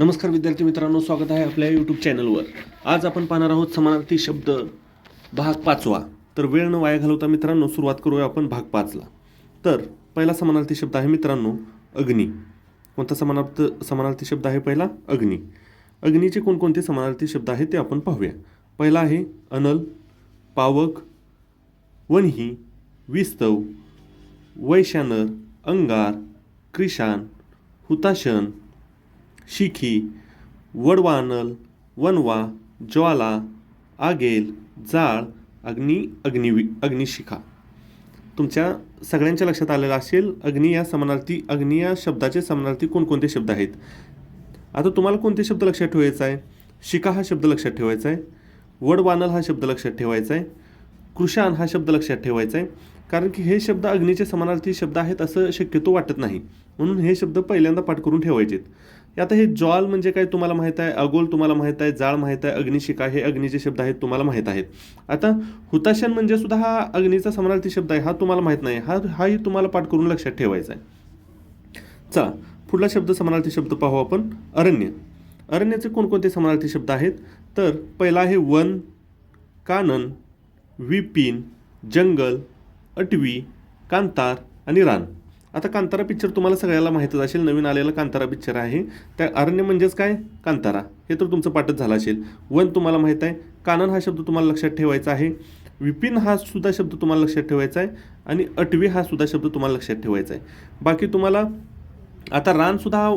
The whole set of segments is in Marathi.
नमस्कार विद्यार्थी मित्रांनो स्वागत आहे आपल्या यूट्यूब चॅनलवर आज आपण पाहणार आहोत समानार्थी शब्द भाग पाचवा. तर वेळ न वाया घालवता मित्रांनो सुरुवात करूया आपण भाग पाचला. तर पहिला समानार्थी शब्द आहे मित्रांनो अग्नी. कोणता समानार्थ समानार्थी शब्द आहे पहिला? अग्नी. अग्नीचे कोणकोणते समानार्थी शब्द आहेत ते आपण पाहूया. पहिला आहे अनल पावक वन्ही विस्तव वैशानर अंगार क्रिशान हुताशन शिखी वडवानल वनवा ज्वाला आगेल जाळ अग्नी अग्निवि अग्निशिखा. तुमच्या सगळ्यांच्या लक्षात आलेलं असेल अग्नी या समानार्थी अग्नी या शब्दाचे समानार्थी कोणकोणते शब्द आहेत? आता तुम्हाला कोणते शब्द लक्षात ठेवायचा आहे? शिका हा शब्द लक्षात ठेवायचा आहे. वडवानल हा शब्द लक्षात ठेवायचा आहे. कृशान हा शब्द लक्षात ठेवायचा आहे. कारण की हे शब्द अग्नीचे समानार्थी शब्द आहेत असं शक्यतो वाटत नाही. म्हणून हे शब्द पहिल्यांदा पाठ करून ठेवायचेत. आता हे ज्वाल म्हणजे काय तुम्हाला माहीत आहे? अगोल तुम्हाला माहीत आहे जाळ माहीत आहे अग्निशिका हे अग्नीचे शब्द आहेत तुम्हाला माहीत आहेत. आता हुताशन म्हणजे सुद्धा हा अग्नीचा समानार्थी शब्द आहे हा तुम्हाला माहीत नाही. हा हाही तुम्हाला पाठ करून लक्षात ठेवायचा आहे. चला पुढला शब्द समानार्थी शब्द पाहू आपण. अरण्य. अरण्याचे कोणकोणते समानार्थी शब्द आहेत? तर पहिला आहे वन कानन विपिन जंगल अटवी कांतार आणि रान. आता कांतारा पिक्चर तुम्हाला सगळ्याला माहीतच असेल नवीन आलेला कांतारा पिक्चर आहे. त्या अरण्य म्हणजेच काय? कांतारा. हे तर तुमचं पाठच झालं असेल. वन तुम्हाला माहीत आहे कानन हा शब्द तुम्हाला लक्षात ठेवायचा आहे. विपिन हा सुद्धा शब्द तुम्हाला लक्षात ठेवायचा आहे. आणि अटवी हा सुद्धा शब्द तुम्हाला लक्षात ठेवायचा आहे. बाकी तुम्हाला आता रानसुद्धा हा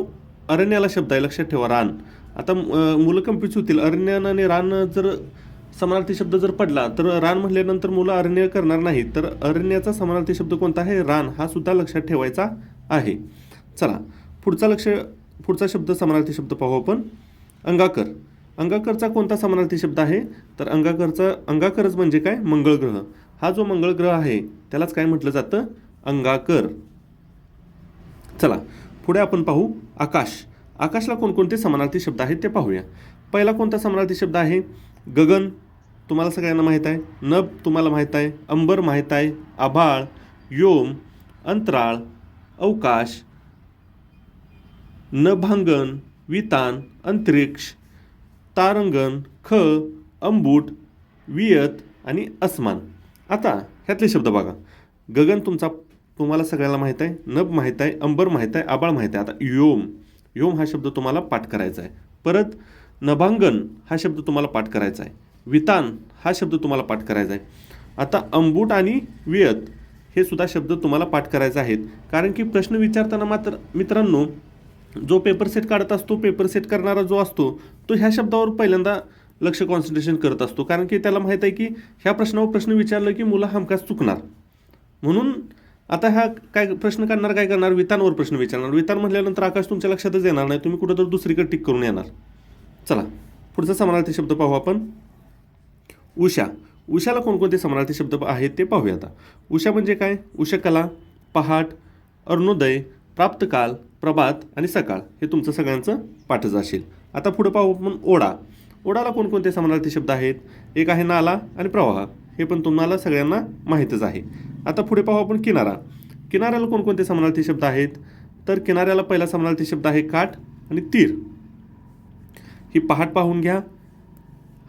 अरण्याला शब्द आहे. लक्षात ठेवा रान. आता मुलं कम्प्युज होतील. अरण्यानं आणि रान जर समानार्थी शब्द जर पडला तर रान म्हटल्यानंतर मुलं अरण्य करणार नाही तर अरण्याचा समानार्थी शब्द कोणता आहे? रान हा सुद्धा लक्षात ठेवायचा आहे. चला पुढचा लक्ष पुढचा शब्द समानार्थी शब्द पाहू आपण. अंगाकर. अंगाकरचा कोणता समानार्थी शब्द आहे? तर अंगाकरचा अंगाकरच म्हणजे काय? मंगळ ग्रह. हा जो मंगळ ग्रह आहे त्यालाच काय म्हटलं जातं? अंगाकर. चला पुढे आपण पाहू आकाश. आकाशला कोणकोणते समानार्थी शब्द आहेत ते पाहूया. पहिला कोणता समानार्थी शब्द आहे? गगन. तुम्हाला सगळ्यांना माहीत आहे नभ तुम्हाला माहीत आहे अंबर माहीत आहे आभाळ योम अंतराळ अवकाश नभांगण वितान अंतरिक्ष तारंगण ख अंबूट वियत आणि अस्मान. आता ह्यातले शब्द बघा. गगन तुमचा तुम्हाला सगळ्याला माहीत आहे नभ माहीत आहे अंबर माहीत आहे आबाळ माहीत आहे. आता योम योम हा शब्द तुम्हाला पाठ करायचा आहे. परत नभांगण हा शब्द तुम्हाला पाठ करायचा आहे. वितान हा शब्द तुम्हाला पाठ करायचा आहे. आता अंबूट आणि वियत हे सुद्धा शब्द तुम्हाला पाठ करायचे आहेत. कारण की प्रश्न विचारताना मात्र मित्रांनो जो पेपर सेट काढत असतो पेपर सेट करणारा जो असतो तो ह्या शब्दावर पहिल्यांदा लक्ष कॉन्सन्ट्रेशन करत असतो. कारण की त्याला माहीत आहे की ह्या प्रश्नावर प्रश्न विचारलं की मुलं हमखास चुकणार. म्हणून आता ह्या काय प्रश्न काढणार काय करणार? वितांवर प्रश्न विचारणार. वितान म्हटल्यानंतर आकाश तुमच्या लक्षातच येणार नाही. तुम्ही कुठं तर दुसरीकडे टिक करून येणार. चला पुढचा समानार्थी शब्द पाहू आपण. उषा. उषाला कोणकोणते समानार्थी शब्द आहेत ते पाहूया आता. उषा म्हणजे काय? उषकला पहाट अरुणोदय प्राप्तकाल प्रभात आणि सकाळ. हे तुमचं सगळ्यांचं पाठच असेल. आता पुढे पाहू आपण ओढा. ओढाला कोणकोणते समानार्थी शब्द आहेत? एक आहे नाला आणि प्रवाह. हे पण तुम्हाला सगळ्यांना माहीतच आहे. आता पुढे पाहू आपण किनारा. किनाऱ्याला कोणकोणते समानार्थी शब्द आहेत? तर किनाऱ्याला पहिला समानार्थी शब्द आहे काठ आणि तीर. ही पहाट पाहून घ्या.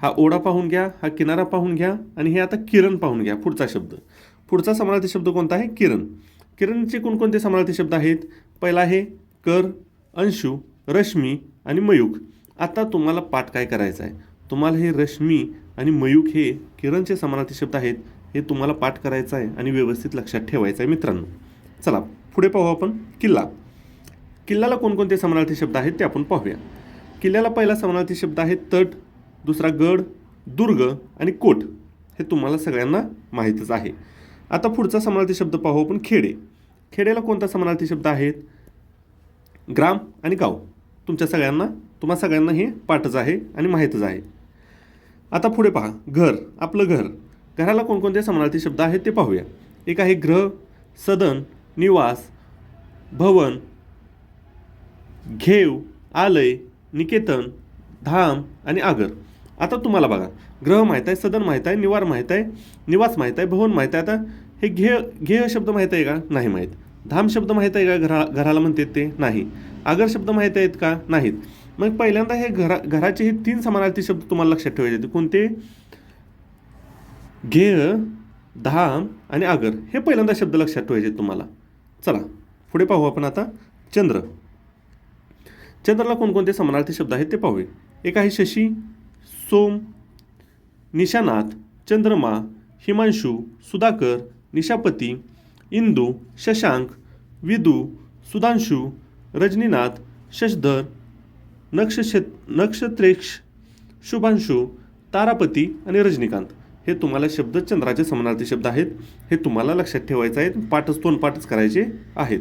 हा ओढा पाहून घ्या हा किनारा पाहून घ्या आणि हे आता किरण पाहून घ्या पुढचा शब्द. पुढचा समानार्थी शब्द कोणता आहे? किरण. किरणचे कोणकोणते समानार्थी शब्द आहेत? पहिला आहे कर अंशू रश्मी आणि मयूक आता तुम्हाला पाठ काय करायचा आहे? तुम्हाला हे रश्मी आणि मयूक हे किरणचे समानार्थी शब्द आहेत हे तुम्हाला पाठ करायचं आहे आणि व्यवस्थित लक्षात ठेवायचं आहे मित्रांनो. चला पुढे पाहू आपण किल्ला. किल्ल्याला कोणकोणते समानार्थी शब्द आहेत ते आपण पाहूया. किल्ल्याला पहिला समानार्थी शब्द आहे तट दुसरा गड दुर्ग आणि कोट हे तुम्हाला सगळ्यांना माहीतच आहे. आता पुढचा समानार्थी शब्द पाहू आपण खेडे. खेडेला कोणता समानार्थी शब्द आहेत? ग्राम आणि गाव. तुमच्या सगळ्यांना तुम्हा सगळ्यांना हे पाठच आहे आणि माहीतच आहे. आता पुढे पहा. घर आपलं घर. घराला कोणकोणते समानार्थी शब्द आहेत ते पाहूया. एक आहे ग्रह सदन निवास भवन घेव आलय निकेतन धाम आणि आगर. आता तुम्हाला बघा ग्रह माहीत आहे सदन माहीत आहे निवार माहीत आहे निवास माहीत आहे भवन माहीत आहे आता हे घे घेय शब्द माहीत आहे का? नाही माहीत. धाम शब्द माहीत आहे का? घरा घराला म्हणतात ते नाही. आगर शब्द माहीत आहेत का? नाहीत. मग पहिल्यांदा हे घरा घराचे हे तीन समानार्थी शब्द तुम्हाला लक्षात ठेवायचे आहेत. कोणते? घेय धाम आणि आगर हे पहिल्यांदा शब्द लक्षात ठेवायचे आहेत तुम्हाला. चला पुढे पाहू आपण आता चंद्र. चंद्राला कोणकोणते समानार्थी शब्द आहेत ते पाहूया. एक आहे शशी सोम निशानाथ चंद्रमा हिमांशू सुधाकर निशापती इंदू शशांक विदू सुधांशू रजनीनाथ शशधर नक्षशे नक्षत्रेक्ष शुभांशू तारापती आणि रजनीकांत. हे तुम्हाला शब्द चंद्राचे समानार्थी शब्द आहेत. हे तुम्हाला लक्षात ठेवायचे आहेत पाठच तोंड पाठच करायचे आहेत.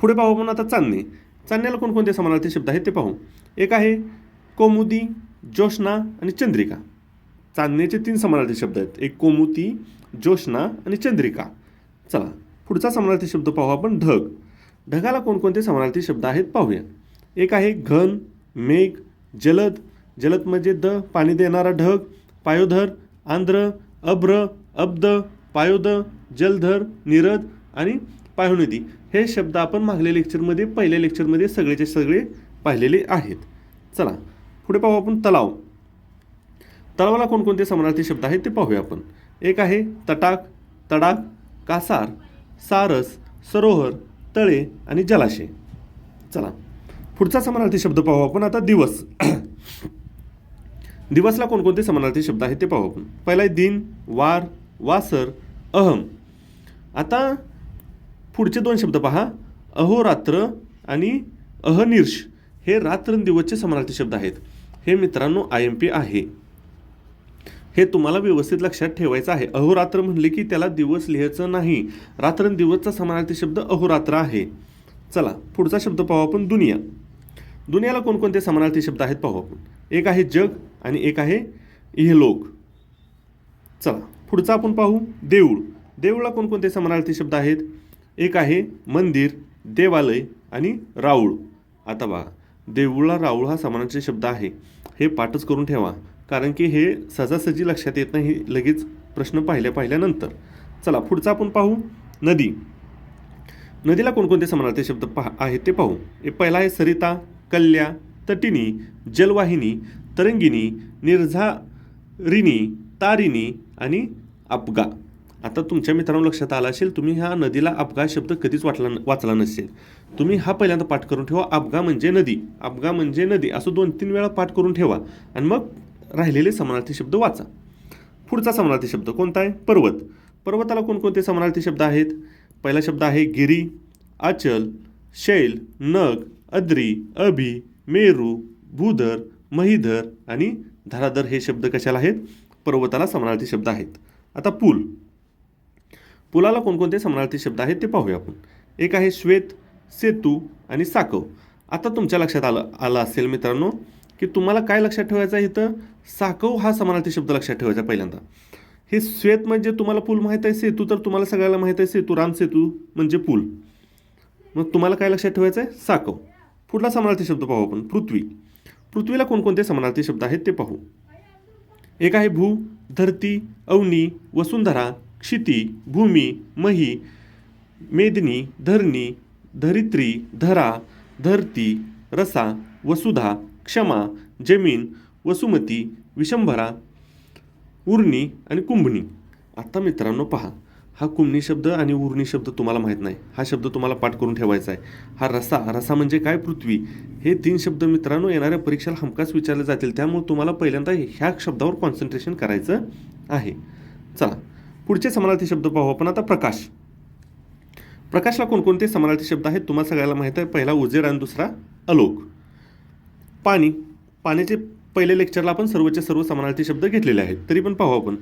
पुढे पाहू आपण आता चांदणे. चांदण्याला कोणकोणते समानार्थी शब्द आहेत ते पाहू. एक आहे कोमुदी जोशना आणि चंद्रिका. चांदण्याचे तीन समानार्थी शब्द आहेत. एक कोमुती जोशना आणि चंद्रिका. चला पुढचा समानार्थी शब्द पाहू आपण ढग. ढगाला कोणकोणते समानार्थी शब्द आहेत पाहूया एक आहे घन मेघ जलद. जलद म्हणजे द पाणी देणारा ढग. पायोधर आंध्र अभ्र अब्द पायोद जलधर निरद आणि पायोनदी हे शब्द आपण मागल्या लेक्चरमध्ये पहिल्या लेक्चरमध्ये सगळेचे सगळे पाहिलेले आहेत. चला पुढे पाहू आपण तलाव. तलावाला कोणकोणते समानार्थी शब्द आहेत ते पाहूया आपण. एक आहे तटाक तडाक कासार सारस सरोवर तळे आणि जलाशय. चला. पुढचा समानार्थी शब्द पाहू आपण आता दिवस. दिवसला कोणकोणते समानार्थी शब्द आहेत ते पाहू आपण. पहिला आहे दिन वार वासर अहम. आता पुढचे दोन शब्द पहा. अहोरात्र आणि अहनिर्ष. हे रात्रंदिवसचे समानार्थी शब्द आहेत. हे मित्रांनो आय एम पी आहे. हे तुम्हाला व्यवस्थित लक्षात ठेवायचं आहे. अहोरात्र म्हणले की त्याला दिवस लिहायचं नाही. रात्रंदिवसचा समानार्थी शब्द अहोरात्र आहे. चला पुढचा शब्द पाहू आपण दुनिया. दुनियाला कोणकोणते समानार्थी शब्द आहेत पाहू आपण. एक आहे जग आणि एक आहे इहलोक चला पुढचा आपण पाहू देऊळ. देऊळला कोणकोणते समानार्थी शब्द आहेत? एक आहे मंदिर देवालय आणि राऊळ. आता बघा. देऊळला राऊळ हा समानाचे शब्द आहे. हे पाठच करून ठेवा कारण की हे सहजासहजी लक्षात येत नाही लगेच प्रश्न पाहिल्या पाहिल्यानंतर. चला पुढचा आपण पाहू. नदी. नदीला कोणकोणते समानार्थी शब्द पहा आहेत ते पाहू. हे पहिला आहे सरिता कल्या तटिनी जलवाहिनी तरंगिणी निर्झारिणी तारिणी आणि अपगा. आता तुमच्या मित्रांनो लक्षात आला असेल तुम्ही ह्या नदीला अपघात शब्द कधीच वाटला वाचला नसेल. तुम्ही हा पहिल्यांदा पाठ करून ठेवा अपगा म्हणजे नदी. अपगा म्हणजे नदी. असं दोन तीन वेळा पाठ करून ठेवा. आणि मग राहिलेले समानार्थी शब्द वाचा. पुढचा समानार्थी शब्द कोणता आहे? पर्वत. पर्वताला कोणकोणते समानार्थी शब्द आहेत? पहिला शब्द आहे गिरी अचल शैल नग अद्री अभि मेरू भूधर महिधर आणि धराधर हे शब्द कशाला आहेत? पर्वताला समानार्थी शब्द आहेत. आता पूल. पुलाला कोणकोणते समानार्थी शब्द आहेत ते पाहूया आपण. एक आहे श्वेत सेतू आणि साकव. आता तुमच्या लक्षात आलं आलं असेल मित्रांनो की तुम्हाला काय लक्षात ठेवायचं आहे इथं? साकव हा समानार्थी शब्द लक्षात ठेवायचा पहिल्यांदा. हे श्वेत म्हणजे तुम्हाला पूल माहीत आहे सेतू तर तुम्हाला सगळ्याला माहीत आहे सेतू राम सेतू म्हणजे पूल. मग तुम्हाला काय लक्षात ठेवायचं आहे? साकव. पुढला समानार्थी शब्द पाहू आपण पृथ्वी. पृथ्वीला कोणकोणते समानार्थी शब्द आहेत ते पाहू. एक आहे भू धरती अवनी वसुंधरा क्षिती भूमी मही मेदिनी धरणी धरित्री धरा धरती रसा वसुधा क्षमा जमीन वसुमती विशंभरा उर्णी आणि कुंभणी आता मित्रांनो पहा हा कुंभणी शब्द आणि उर्णी शब्द तुम्हाला माहीत नाही. हा शब्द तुम्हाला पाठ करून ठेवायचा आहे. हा रसा रसा म्हणजे काय पृथ्वी? हे तीन शब्द मित्रांनो येणाऱ्या परीक्षेला हमखास विचारले जातील. त्यामुळे तुम्हाला पहिल्यांदा ह्या शब्दावर कॉन्सन्ट्रेशन करायचं आहे. चला पुढचे समानार्थी शब्द पाहू आपण आता प्रकाश. प्रकाशला कोणकोणते समानार्थी शब्द आहेत तुम्हाला सगळ्याला माहीत आहे. पहिला उजेड आणि दुसरा अलोक. पाणी. पाण्याचे पहिल्या लेक्चरला आपण सर्वचे सर्व समानार्थी शब्द घेतलेले आहेत. तरी पण पाहू आपण.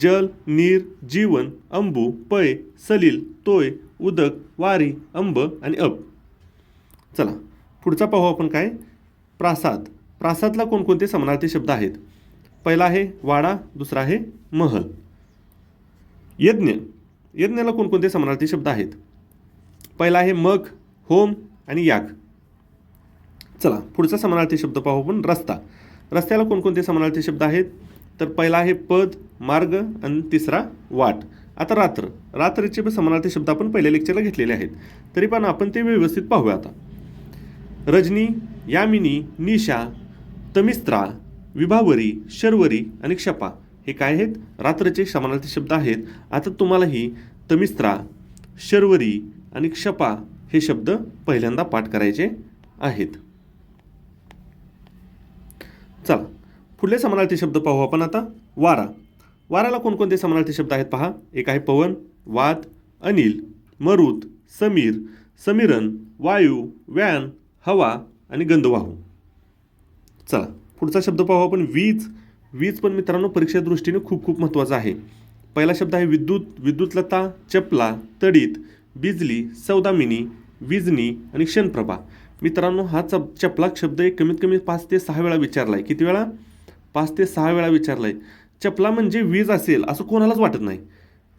जल नीर जीवन अंबू पय सलील तोय उदक वारी अंब आणि अप. चला पुढचा पाहू आपण काय? प्रासाद. प्रासादला कोणकोणते समानार्थी शब्द आहेत? पहिला आहे वाडा दुसरा आहे महल. यज्ञ. यज्ञाला कोणकोणते समानार्थी शब्द आहेत? पहिला आहे मग होम आणि याग. चला पुढचा समानार्थी शब्द पाहू आपण रस्ता. रस्त्याला कोणकोणते समानार्थी शब्द आहेत? तर पहिला आहे पद मार्ग आणि तिसरा वाट. आता रात्र. रात्रीचे पण समानार्थी शब्द आपण पहिल्या लेक्चरला घेतलेले आहेत. तरी पण आपण ते व्यवस्थित पाहूया आता. रजनी यामिनी निशा तमिस्त्रा विभावरी शर्वरी आणि क्षपा. हे काय आहेत? रात्रचे समानार्थी शब्द आहेत. आता तुम्हालाही तमिस्त्रा शर्वरी आणि क्षपा हे शब्द पहिल्यांदा पाठ करायचे आहेत. चला पुढले समानार्थी शब्द पाहू आपण आता. वारा. वाराला कोणकोणते समानार्थी शब्द आहेत पहा. एक आहे पवन वात अनिल मरुत समीर समीरन वायू व्यान हवा आणि गंधवाहू. चला पुढचा शब्द पाहू आपण वीज वीज पण मित्रांनो परीक्षा दृष्टीने खूप खूप महत्त्वाचा आहे. पहिला शब्द आहे विद्युत विद्युतलता चपला तडीत बिजली सौदामिनी विजनी आणि क्षणप्रभा. मित्रांनो हा चप चपलाक शब्द एक कमीत कमी पाच ते सहा वेळा विचारला आहे किती वेळा? पाच ते सहा वेळा विचारला आहे चपला म्हणजे वीज असेल असं कोणालाच वाटत नाही.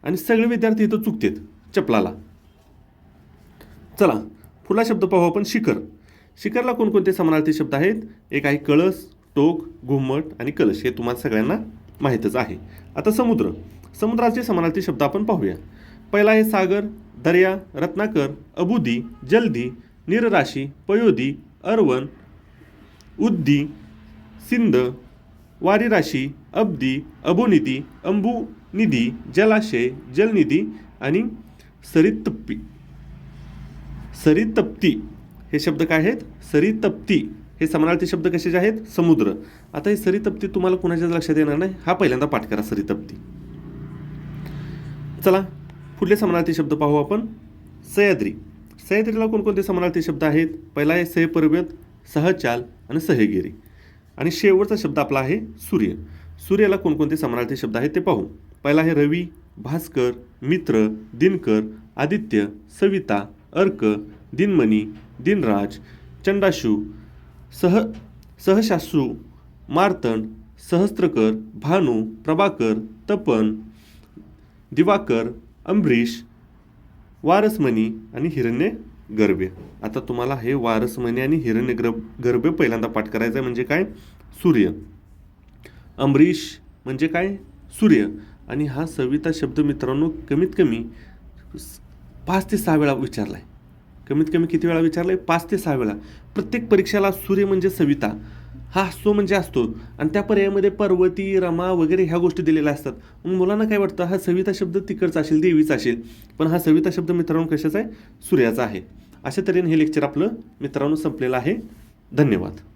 आणि सगळे विद्यार्थी इथं चुकतेत चपलाला. चला पुढला शब्द पाहू आपण शिखर. शिखरला कोणकोणते समानार्थी शब्द आहेत? एक आहे कळस टोक घुमट आणि कलश हे तुम्हाला सगळ्यांना माहीतच आहे. आता समुद्र. समुद्राचे समानार्थी शब्द आपण पाहूया. पहिला आहे सागर दर्या रत्नाकर अबुदी जलदी निरराशी पयोदी अर्वन उद्दी सिंध वारीराशी अब्दी अबोनिधी अंबुनिधी जलाशय जलनिधी आणि सरितप्पी. सरितप्ती हे शब्द काय आहेत? सरितप्ती हे समानार्थी शब्द कशाचे आहेत? समुद्र. आता हे सरितप्ती तुम्हाला कुणाच्याच लक्षात येणार नाही? हा पहिल्यांदा पाठ करा सरितप्ती. चला पुढले समानार्थी शब्द पाहू आपण. सह्याद्री. सह्याद्रीला कोणकोणते समानार्थी शब्द आहेत? पहिला आहे सहपर्वत सहचाल आणि सह्यगिरी आणि शेवटचा शब्द आपला आहे सूर्य. सूर्याला कोणकोणते समानार्थी शब्द आहेत ते पाहू. पहिला आहे रवी भास्कर मित्र दिनकर आदित्य सविता अर्क दिनमणी दिनराज चंडाशू सह सहशासू मार्तंड सहस्त्रकर भानू प्रभाकर तपन दिवाकर अंबरीश वारसमणी आणि हिरण्य गर्भे आता तुम्हाला हे वारसमणी आणि हिरण्य गर्भ गर्भे पहिल्यांदा पाठ करायचं आहे म्हणजे काय? सूर्य. अंबरीश म्हणजे काय? सूर्य. आणि हा सविता शब्द मित्रांनो कमीत कमी पाच ते सहा वेळा विचारला आहे कमीत कमी किती वेळा विचारलं आहे पाच ते सहा वेळा. प्रत्येक परीक्षेला सूर्य म्हणजे सविता. हा असतो म्हणजे असतो. आणि त्या पर्यायामध्ये पर्वती रमा वगैरे ह्या गोष्टी दिलेल्या असतात. मग मुलांना काय वाटतं? हा सविता शब्द तिकडचा असेल देवीचा असेल. पण हा सविता शब्द मित्रांनो कशाचा आहे? सूर्याचा आहे. अशा तऱ्हेने हे लेक्चर आपलं मित्रांनो संपलेलं आहे. धन्यवाद.